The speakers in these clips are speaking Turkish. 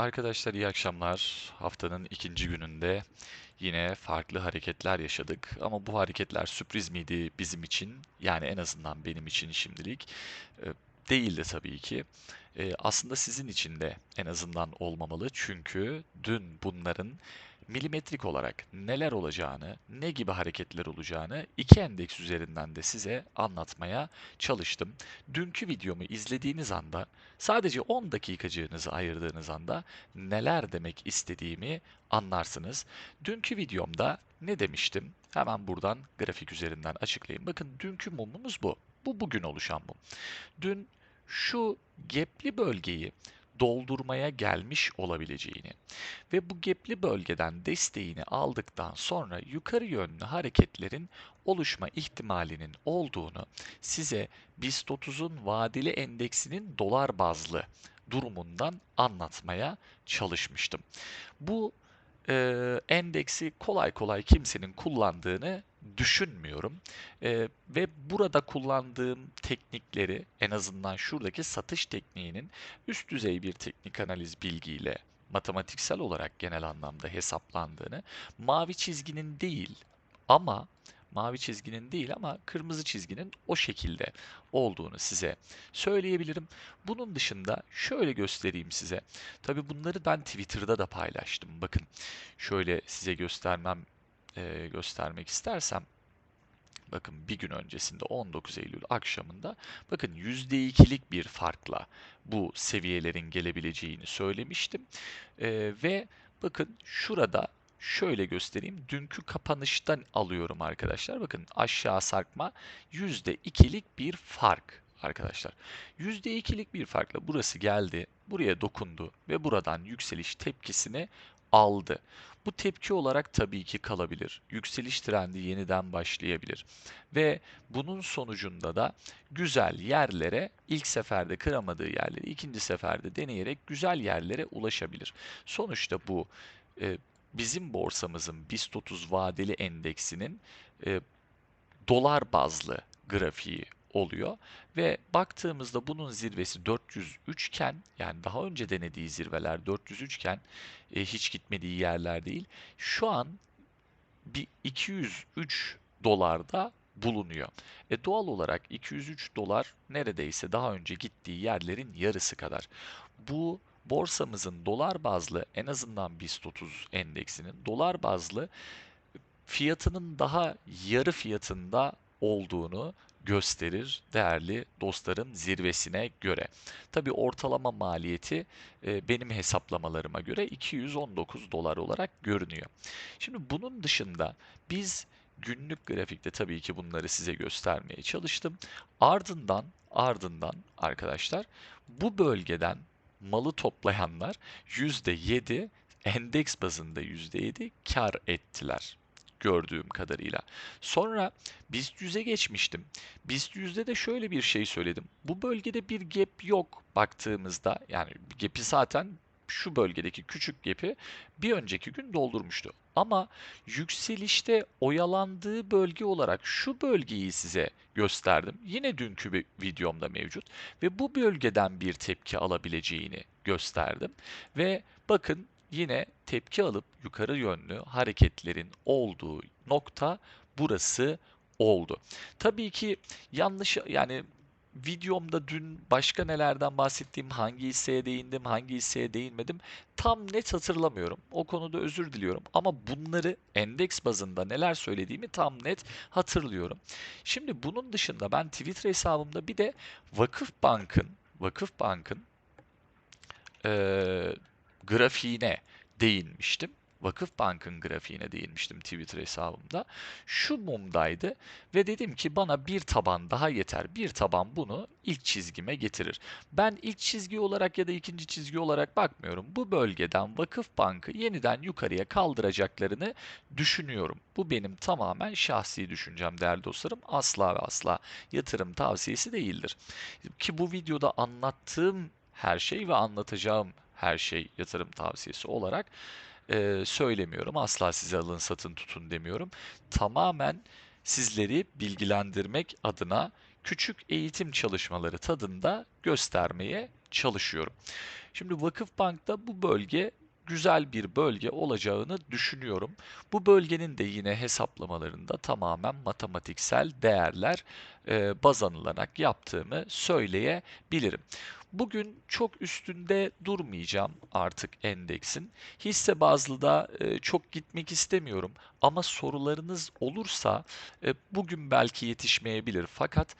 Arkadaşlar iyi akşamlar. Haftanın ikinci gününde yine farklı hareketler yaşadık. Ama bu hareketler sürpriz miydi bizim için? Yani en azından benim için şimdilik. E, Değildi tabii ki. E, Aslında sizin için de en azından olmamalı. Çünkü dün bunların milimetrik olarak neler olacağını, ne gibi hareketler olacağını iki endeks üzerinden de size anlatmaya çalıştım. Dünkü videomu izlediğiniz anda sadece 10 dakikacığınızı ayırdığınız anda neler demek istediğimi anlarsınız. Dünkü videomda ne demiştim? Hemen buradan grafik üzerinden açıklayayım. Bakın dünkü mumumuz bu. Bu bugün oluşan mum. Dün şu gepli bölgeyi doldurmaya gelmiş olabileceğini ve bu gepli bölgeden desteğini aldıktan sonra yukarı yönlü hareketlerin oluşma ihtimalinin olduğunu size BIST 30'un vadeli endeksinin dolar bazlı durumundan anlatmaya çalışmıştım. Bu e, endeksi kolay kolay kimsenin kullandığını düşünmüyorum. E, ve burada kullandığım teknikleri en azından şuradaki satış tekniğinin üst düzey bir teknik analiz bilgiyle matematiksel olarak genel anlamda hesaplandığını, mavi çizginin değil ama mavi çizginin değil ama kırmızı çizginin o şekilde olduğunu size söyleyebilirim. Bunun dışında şöyle göstereyim size. Tabii bunları ben Twitter'da da paylaştım. Bakın şöyle size göstermem e, göstermek istersem bakın bir gün öncesinde 19 Eylül akşamında bakın %2'lik bir farkla bu seviyelerin gelebileceğini söylemiştim. E, ve bakın şurada şöyle göstereyim. Dünkü kapanıştan alıyorum arkadaşlar. Bakın aşağı sarkma %2'lik bir fark arkadaşlar. %2'lik bir farkla burası geldi, buraya dokundu ve buradan yükseliş tepkisini aldı. Bu tepki olarak tabii ki kalabilir. Yükseliş trendi yeniden başlayabilir. Ve bunun sonucunda da güzel yerlere ilk seferde kıramadığı yerleri ikinci seferde deneyerek güzel yerlere ulaşabilir. Sonuçta bu e, bizim borsamızın BIST 30 vadeli endeksinin e, dolar bazlı grafiği oluyor ve baktığımızda bunun zirvesi 403 iken yani daha önce denediği zirveler 403 iken e, hiç gitmediği yerler değil. Şu an bir 203 dolarda bulunuyor. E doğal olarak 203 dolar neredeyse daha önce gittiği yerlerin yarısı kadar. Bu borsamızın dolar bazlı en azından BIST 30 endeksinin dolar bazlı fiyatının daha yarı fiyatında olduğunu gösterir değerli dostlarım zirvesine göre. Tabi ortalama maliyeti e, benim hesaplamalarıma göre 219 dolar olarak görünüyor. Şimdi bunun dışında biz günlük grafikte tabii ki bunları size göstermeye çalıştım. Ardından ardından arkadaşlar bu bölgeden malı toplayanlar %7 endeks bazında %7 kar ettiler gördüğüm kadarıyla. Sonra BIST 100'e geçmiştim. BIST 100'de de şöyle bir şey söyledim. Bu bölgede bir gap yok baktığımızda. Yani gap'i zaten şu bölgedeki küçük gap'i bir önceki gün doldurmuştu. Ama yükselişte oyalandığı bölge olarak şu bölgeyi size gösterdim. Yine dünkü bir videomda mevcut ve bu bölgeden bir tepki alabileceğini gösterdim. Ve bakın yine tepki alıp yukarı yönlü hareketlerin olduğu nokta burası oldu. Tabii ki yanlış yani videomda dün başka nelerden bahsettiğim, hangi hisseye değindim, hangi hisseye değinmedim tam net hatırlamıyorum. O konuda özür diliyorum ama bunları endeks bazında neler söylediğimi tam net hatırlıyorum. Şimdi bunun dışında ben Twitter hesabımda bir de Vakıf Bank'ın Vakıf Bank'ın eee grafiğine değinmiştim. Vakıfbank'ın grafiğine değinmiştim Twitter hesabımda. Şu mumdaydı ve dedim ki bana bir taban daha yeter. Bir taban bunu ilk çizgime getirir. Ben ilk çizgi olarak ya da ikinci çizgi olarak bakmıyorum. Bu bölgeden Vakıfbank'ı yeniden yukarıya kaldıracaklarını düşünüyorum. Bu benim tamamen şahsi düşüncem değerli dostlarım. Asla ve asla yatırım tavsiyesi değildir. Ki bu videoda anlattığım her şey ve anlatacağım her şey yatırım tavsiyesi olarak e, söylemiyorum. Asla size alın satın tutun demiyorum. Tamamen sizleri bilgilendirmek adına küçük eğitim çalışmaları tadında göstermeye çalışıyorum. Şimdi Vakıfbank'ta bu bölge güzel bir bölge olacağını düşünüyorum. Bu bölgenin de yine hesaplamalarında tamamen matematiksel değerler e, baz alınarak yaptığımı söyleyebilirim. Bugün çok üstünde durmayacağım artık endeksin. Hisse bazlı da e, çok gitmek istemiyorum ama sorularınız olursa e, bugün belki yetişmeyebilir. Fakat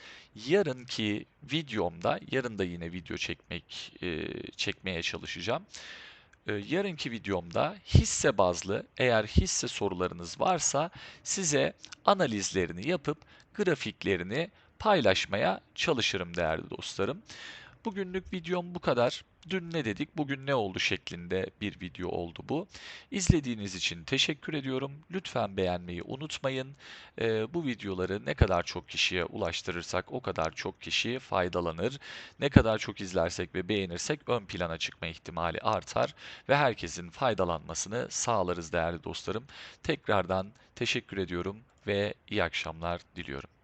yarınki videomda, yarın da yine video çekmek e, çekmeye çalışacağım. E, yarınki videomda hisse bazlı eğer hisse sorularınız varsa size analizlerini yapıp grafiklerini paylaşmaya çalışırım değerli dostlarım. Bugünlük videom bu kadar. Dün ne dedik, bugün ne oldu şeklinde bir video oldu bu. İzlediğiniz için teşekkür ediyorum. Lütfen beğenmeyi unutmayın. Ee, bu videoları ne kadar çok kişiye ulaştırırsak o kadar çok kişi faydalanır. Ne kadar çok izlersek ve beğenirsek ön plana çıkma ihtimali artar ve herkesin faydalanmasını sağlarız değerli dostlarım. Tekrardan teşekkür ediyorum ve iyi akşamlar diliyorum.